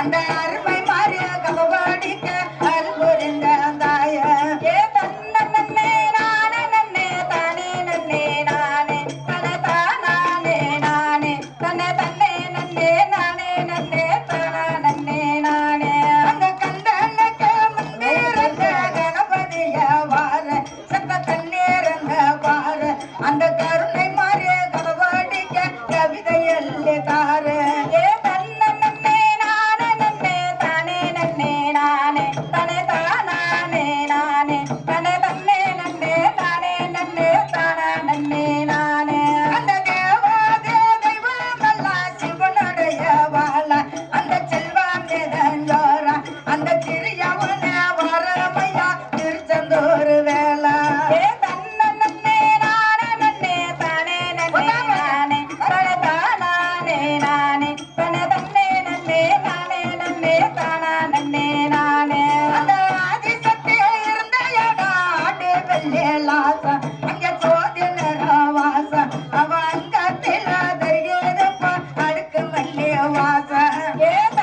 அந்த அருமை माझा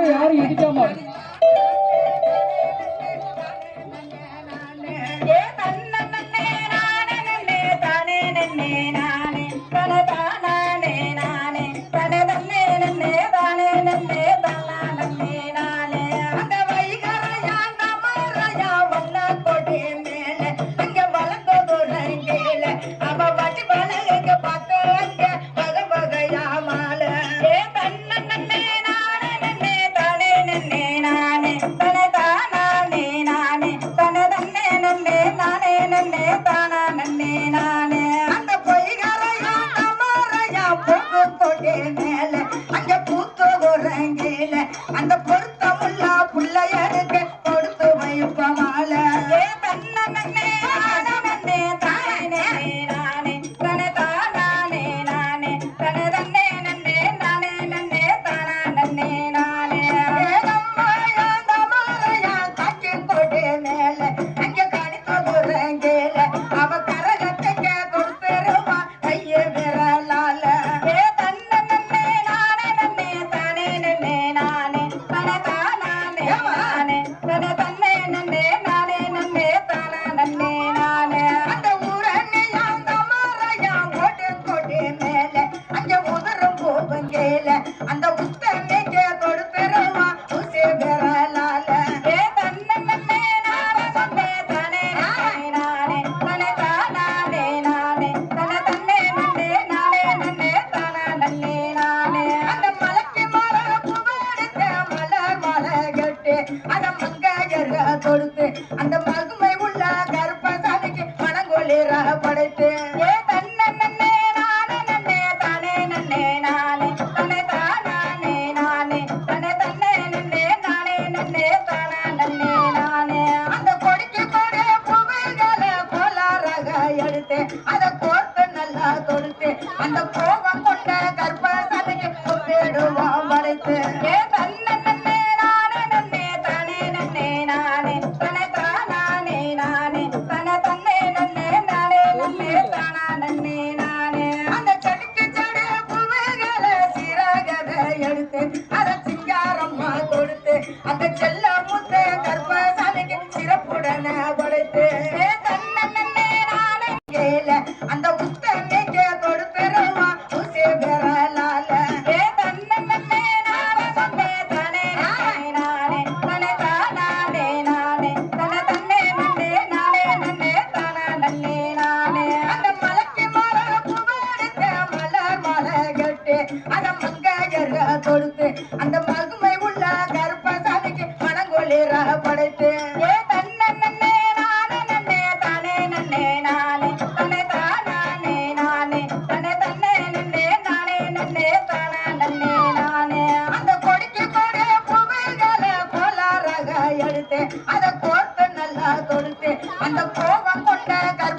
யாரும் யாரும் இடிக்காம மகளிராக படைத்தேன். ஏ தன்ன நன்னே நானே நன்னே தானே நன்னே நானே தன்னை தானே நானே தன்னை தன்னே நன்னே நானே நன்னே தானா நன்னே நானே. அந்த கொடிக்கு கொடே புவிகளை கோளாறாக எடுத்தேன். அதை கோர்த்து நல்லா தொடுத்தேன். அந்த கோ கொடுத்து அத சிங்காரம்மா கொடுத்து அந்த செல்ல கொடுத்து அந்த மகுமை உள்ள கருப்பசாமிக்கு மனங்கொள்ளிரா படைத்து. அந்த கொடிக்கு அதை கோர்த்து நல்லா கொடுத்து அந்த கோபம் கொண்ட கருப்ப